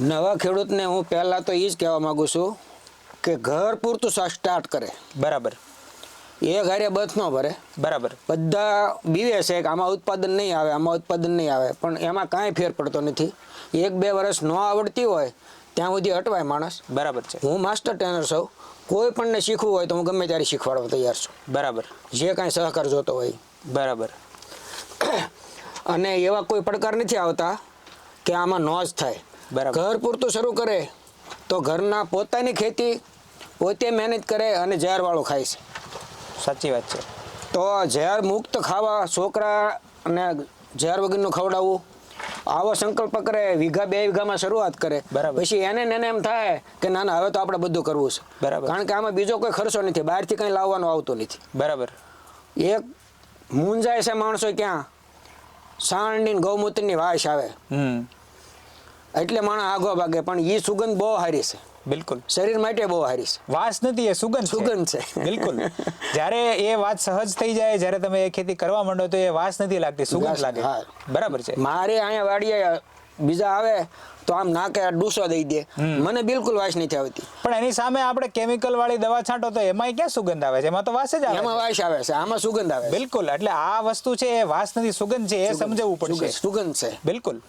નવા ખેડૂતને હું પહેલાં તો એ જ કહેવા માગું છું કે ઘર પૂરતું સ્ટાર્ટ કરે. બરાબર. એ ઘરે બથ ન ભરે. બરાબર. બધા બીવે છે કે આમાં ઉત્પાદન નહીં આવે આમાં ઉત્પાદન નહીં આવે પણ એમાં કાંઈ ફેર પડતો નથી. એક બે વર્ષ ન આવડતી હોય ત્યાં સુધી અટવાય માણસ. બરાબર છે. હું માસ્ટર ટ્રેનર છું. કોઈ પણને શીખવું હોય તો હું ગમે ત્યારે શીખવાડવા તૈયાર છું. બરાબર. જે કાંઈ સહકાર જોતો હોય. બરાબર. અને એવા કોઈ પડકાર નથી આવતા કે આમાં નો જ થાય. બરાબર. ઘર પૂરતું શરૂ કરે તો ઘરના પોતાની ખેતી પોતે મહેનત કરે અને ઝેરવાળું ખાય છે. સાચી વાત છે. તો ઝેર મુક્ત ખાવા છોકરા અને ઝેર વગરનું ખવડાવવું આવો સંકલ્પ કરે વીઘા બે વીઘામાં શરૂઆત કરે. બરાબર. પછી એને ને એને એમ થાય કે ના ના હવે તો આપણે બધું કરવું છે. બરાબર. કારણ કે આમાં બીજો કોઈ ખર્ચો નથી બહારથી કંઈ લાવવાનો આવતો નથી. બરાબર. એક મૂંઝાય છે માણસો ક્યાં? સાણની ગૌમૂત્રની વાસ આવે. એટલે માણસ આગો ભાગે પણ એ સુગંધ બહુ સારી છે. બિલકુલ. શરીર માટે બહુ હારી છે. વાસ નથી એ સુગંધ સુગંધ છે. બિલકુલ. જ્યારે એ વાત સહજ થઈ જાય જ્યારે તમે એ ખેતી કરવા માંડો તો એ વાસ નથી લાગતી સુગંધ લાગે. બરાબર છે. મારે અહીંયા વાડીએ બીજા આવે તો આમ નાકે ડૂસો દઈ દે. મને બિલકુલ વાસ નથી આવતી. પણ એની સામે આપણે કેમિકલ વાળી દવા છાંટો તો એમાં ક્યાં સુગંધ આવે છે? એમાં તો વાસ જ આવે એમાં. વાસ આવે છે. આમાં સુગંધ આવે બિલકુલ. એટલે આ વસ્તુ છે એ વાસ નથી સુગંધ છે એ સમજવું પડશે. સુગંધ છે. બિલકુલ.